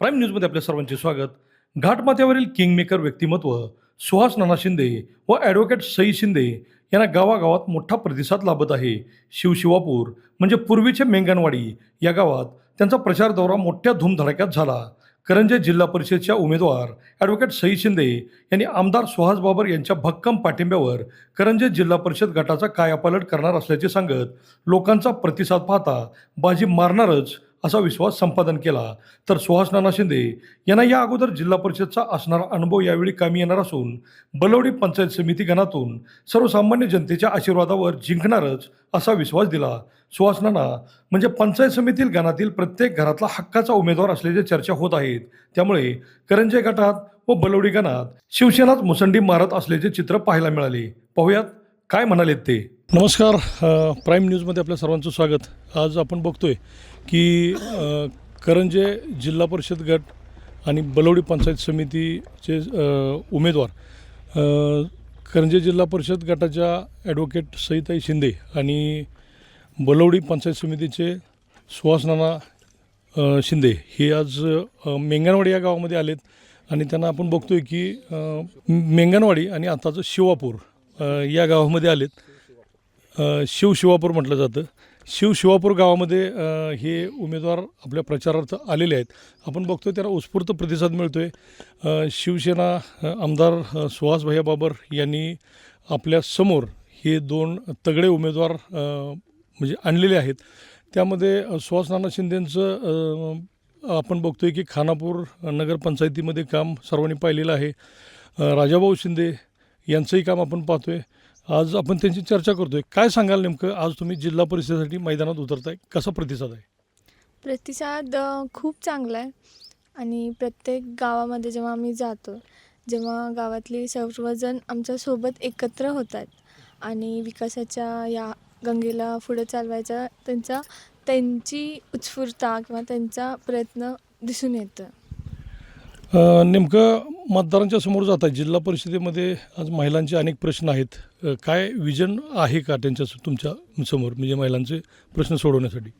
Prime न्यूजमध्ये आपल्या सर्वांचे स्वागत. घाटमाथ्यावरील किंगमेकर व्यक्तिमत्व सुहास नाना शिंदे व ॲडव्होकेट सई शिंदे यांना गावागावात मोठा प्रतिसाद लाभत आहे. शिवशिवापूर म्हणजे पूर्वीचे मेंगणवाडी या गावात त्यांचा प्रचार दौरा मोठ्या धूमधडाक्यात झाला. करंजे जिल्हा परिषदच्या उमेदवार ॲडव्होकेट सई शिंदे यांनी आमदार सुहास बाबर यांच्या भक्कम पाठिंब्यावर करंजे जिल्हा परिषद गटाचा कायापालट करणार असल्याचे सांगत लोकांचा प्रतिसाद पाहता बाजी मारणारच असा विश्वास संपादन केला. तर सुहास नाना शिंदे यांना या अगोदर जिल्हा परिषदचा असणारा अनुभव यावेळी कामी येणार असून बलवडी पंचायत समिती गणातून सर्वसामान्य जनतेच्या आशीर्वादावर जिंकणारच असा विश्वास दिला. सुहास नाना म्हणजे पंचायत समितील गणातील प्रत्येक घरातला हक्काचा उमेदवार असल्याच्या चर्चा होत आहेत त्यामुळे करंजे गटात व बलवडी गणात शिवसेनाच मुसंडी मारत असल्याचे चित्र पाहायला मिळाले. पाहुयात. काय म्हणालेत ते? नमस्कार प्राईम न्यूजमध्ये आपल्या सर्वांचं स्वागत. आज आपण बघतोय की करंजे जिल्हा परिषद गट आणि बलवडी पंचायत समितीचे उमेदवार करंजे जिल्हा परिषद गटाच्या ॲडव्होकेट सईताई शिंदे आणि बलवडी पंचायत समितीचे सुहासनाना शिंदे हे आज मेंगणवाडी या गावामध्ये आलेत. आणि त्यांना आपण बघतोय की मेंगणवाडी आणि आताचं शिवापूर या गावामध्ये आलेत. शिवशिवापूर शिव शिवापूर म्हटलं जातं. शिव शिवापूर गावामध्ये हे उमेदवार आपल्या प्रचारार्थ आलेले आहेत. आपण बघतोय त्याला उत्स्फूर्त प्रतिसाद मिळतो आहे शिवसेना आमदार सुहास भैया बाबर यांनी आपल्यासमोर हे दोन तगडे उमेदवार म्हणजे आणलेले आहेत. त्यामध्ये सुहास नाना शिंदेंचं आपण बघतोय की खानापूर नगरपंचायतीमध्ये काम सर्वांनी पाहिलेलं आहे. राजाभाऊ शिंदे यांचंही काम आपण पाहतोय. आज आपण त्यांची चर्चा करतोय. काय सांगाल नेमकं? आज तुम्ही जिल्हा परिषदेसाठी मैदानात उतरताय. कसा प्रतिसाद आहे? प्रतिसाद खूप चांगला आहे. आणि प्रत्येक गावामध्ये जेव्हा आम्ही जातो जेव्हा गावातले सर्वजण आमच्यासोबत एकत्र होतात आणि विकासाच्या या गंगेला पुढे चालवायचा त्यांचा त्यांची उत्स्फूर्ता किंवा त्यांचा प्रयत्न दिसून येतं. नेमकं मतदारांच्या समोर जात आहे जिल्हा परिषदेमध्ये आज महिलांचे अनेक प्रश्न आहेत. अ, काय विजन आहे का त्यांच्या तुमच्यासमोर? म्हणजे महिलांचे प्रश्न सोडवण्यासाठी.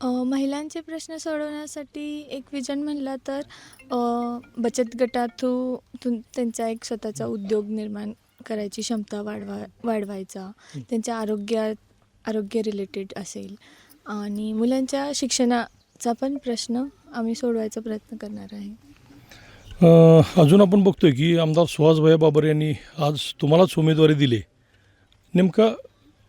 अ, महिलांचे प्रश्न सोडवण्यासाठी एक विजन म्हणला तर अ, बचत गटातू तून त्यांचा एक स्वतःचा उद्योग निर्माण करायची क्षमता वाढवा वाढवायचा. त्यांच्या आरोग्यात आरोग्य रिलेटेड असेल. आणि मुलांच्या शिक्षणाचा पण प्रश्न आम्ही सोडवायचा प्रयत्न करणार आहे. अजून आपण बघतोय की आमदार सुहासभाई बाबर यांनी आज तुम्हालाच उमेदवारी दिली. नेमकं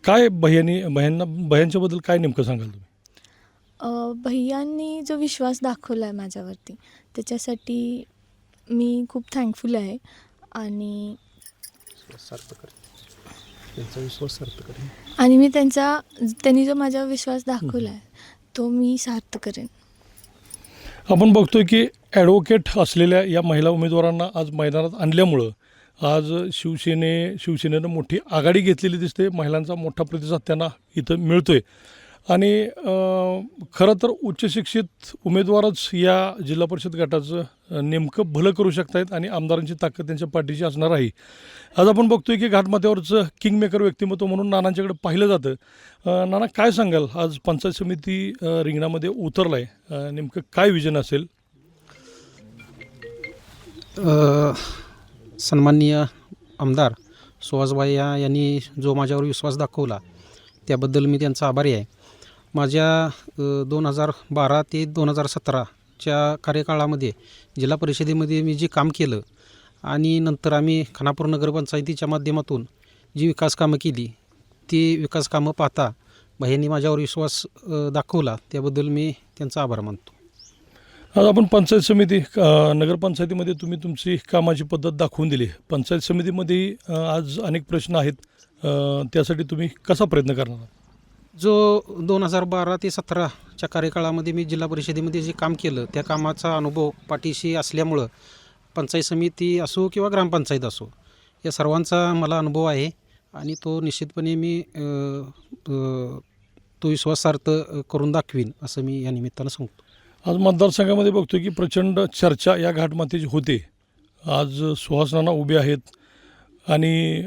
काय भैयांनी भयांना भयांच्याबद्दल काय नेमकं सांगाल तुम्ही? भैयांनी जो विश्वास दाखवला आहे माझ्यावरती त्याच्यासाठी मी खूप थँकफुल आहे. आणि विश्वास आणि मी त्यांचा त्यांनी जो माझ्यावर विश्वास दाखवला आहे तो मी सार्थ करेन. आपण बघतोय की ॲडव्होकेट असलेल्या या महिला उमेदवारांना आज मैदानात आणल्यामुळं आज शिवसेने शिवसेनेनं मोठी आघाडी घेतलेली दिसते. महिलांचा मोठा प्रतिसाद त्यांना इथं मिळतो आहे आणि खरं तर उच्चशिक्षित उमेदवारच या जिल्हा परिषद गटाचं नेमकं भलं करू शकतायत आणि आमदारांची ताकद त्यांच्या पाठीशी असणार आहे. आज आपण बघतोय की घाटमाथ्यावरचं किंगमेकर व्यक्तिमत्व म्हणून नानांच्याकडे पाहिलं जातं. नाना काय सांगाल? आज पंचायत समिती रिंगणामध्ये उतरलं आहे नेमकं काय विजन असेल? सन्माननीय आमदार सुहासबाई या यांनी जो माझ्यावर विश्वास दाखवला त्याबद्दल मी त्यांचा आभारी आहे. माझ्या दोन हजार बारा ते दोन हजार सतराच्या कार्यकाळामध्ये जिल्हा परिषदेमध्ये मी जे काम केलं आणि नंतर आम्ही खानापूर नगरपंचायतीच्या माध्यमातून जी विकास कामं केली ती विकास कामं पाहता यांनी माझ्यावर विश्वास दाखवला त्याबद्दल मी त्यांचा आभार मानतो. आज आपण पंचायत समिती नगरपंचायतीमध्ये तुम्ही तुमची कामाची पद्धत दाखवून दिली. पंचायत समितीमध्ये आज अनेक प्रश्न आहेत. त्यासाठी तुम्ही कसा प्रयत्न करणार जो दोन हजार बारा ते सतराच्या कार्यकाळामध्ये मी जिल्हा परिषदेमध्ये जे काम केलं त्या कामाचा अनुभव पाठीशी असल्यामुळं पंचायत समिती असो किंवा ग्रामपंचायत असो या सर्वांचा मला अनुभव आहे आणि तो निश्चितपणे मी तो विश्वासार्थ करून दाखवीन असं मी या निमित्तानं सांगतो. आज मतदारसंघामध्ये बघतो की प्रचंड चर्चा या घाटमातेची होते. आज सुहासनाना उभे आहेत आणि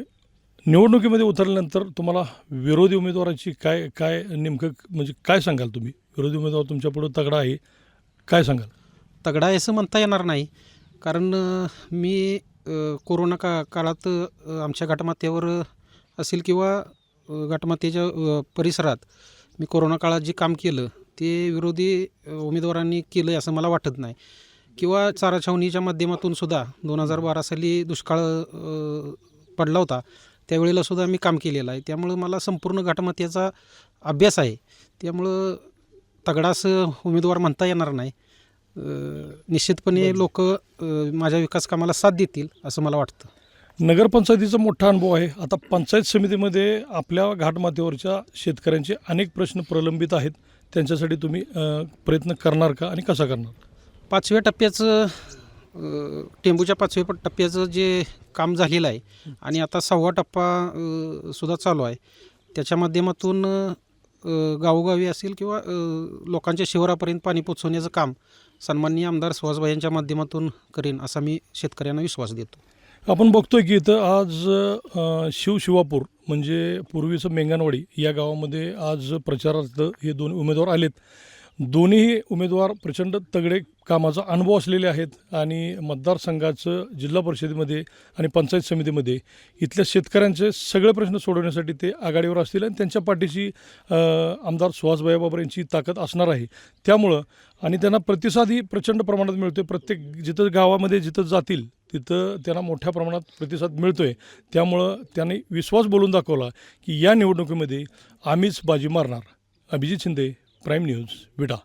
निवडणुकीमध्ये उतरल्यानंतर तुम्हाला विरोधी उमेदवाराची काय काय नेमकं म्हणजे काय सांगाल तुम्ही? विरोधी उमेदवार तुमच्यापुढं तगडा आहे. काय सांगाल? तगडा आहे असं म्हणता येणार नाही. कारण मी कोरोना का काळात आमच्या घाटमाथ्यावर असेल किंवा घाटमातेच्या परिसरात मी कोरोना काळात जे काम केलं ते विरोधी उमेदवारांनी केलं आहे असं मला वाटत नाही. किंवा चारा छावणीच्या माध्यमातून सुद्धा दोन हजार बारा साली दुष्काळ पडला होता. त्यावेळेला सुद्धा मी काम केलेलं आहे. त्यामुळं मला संपूर्ण घाटमाथ्याचा अभ्यास आहे. त्यामुळं तगडा असं उमेदवार म्हणता येणार नाही. निश्चितपणे लोक माझ्या विकास कामाला साथ देतील असं मला वाटतं. नगरपंचायतीचा मोठा अनुभव आहे. आता पंचायत समितीमध्ये आपल्या घाटमाथ्यावरच्या शेतकऱ्यांचे अनेक प्रश्न प्रलंबित आहेत. त्यांच्यासाठी तुम्ही अ, प्रयत्न करणार का आणि कसा करणार? पाचव्या टप्प्याचं अ, टेंबूच्या पाचव्या प- टप्प्याचं जे काम झालेलं आहे आणि आता सहावा टप्पा अ, सुद्धा चालू आहे. त्याच्या माध्यमातून अ, गावोगावी असेल किंवा अ, लोकांच्या शिवारापर्यंत पाणी पोचवण्याचं काम सन्माननीय आमदार सुहासभाई यांच्या माध्यमातून करीन असा मी शेतकऱ्यांना विश्वास देतो. आपण बघतोय की इथं आज शिवशिवापूर शिव शिवापूर म्हणजे पूर्वीचं मेंगणवाडी या गावामध्ये आज प्रचारार्थ हे दोन उमेदवार आलेत. दोन्ही उमेदवार प्रचंड तगडे कामाचा अनुभव असलेले आहेत आणि मतदारसंघाचं जिल्हा परिषदेमध्ये आणि पंचायत समितीमध्ये इथल्या शेतकऱ्यांचे सगळे प्रश्न सोडवण्यासाठी ते आघाडीवर असतील आणि त्यांच्या पाठीशी आमदार सुहासभाई बाबर यांची ताकद असणार आहे. त्यामुळं आणि त्यांना प्रतिसादही प्रचंड प्रमाणात मिळतोय. प्रत्येक जिथं गावामध्ये जिथं जातील तिथं त्यांना मोठ्या प्रमाणात प्रतिसाद मिळतो आहे त्यामुळं त्यांनी विश्वास बोलून दाखवला की या निवडणुकीमध्ये आम्हीच बाजी मारणार. Abhijit Shinde prime news Vita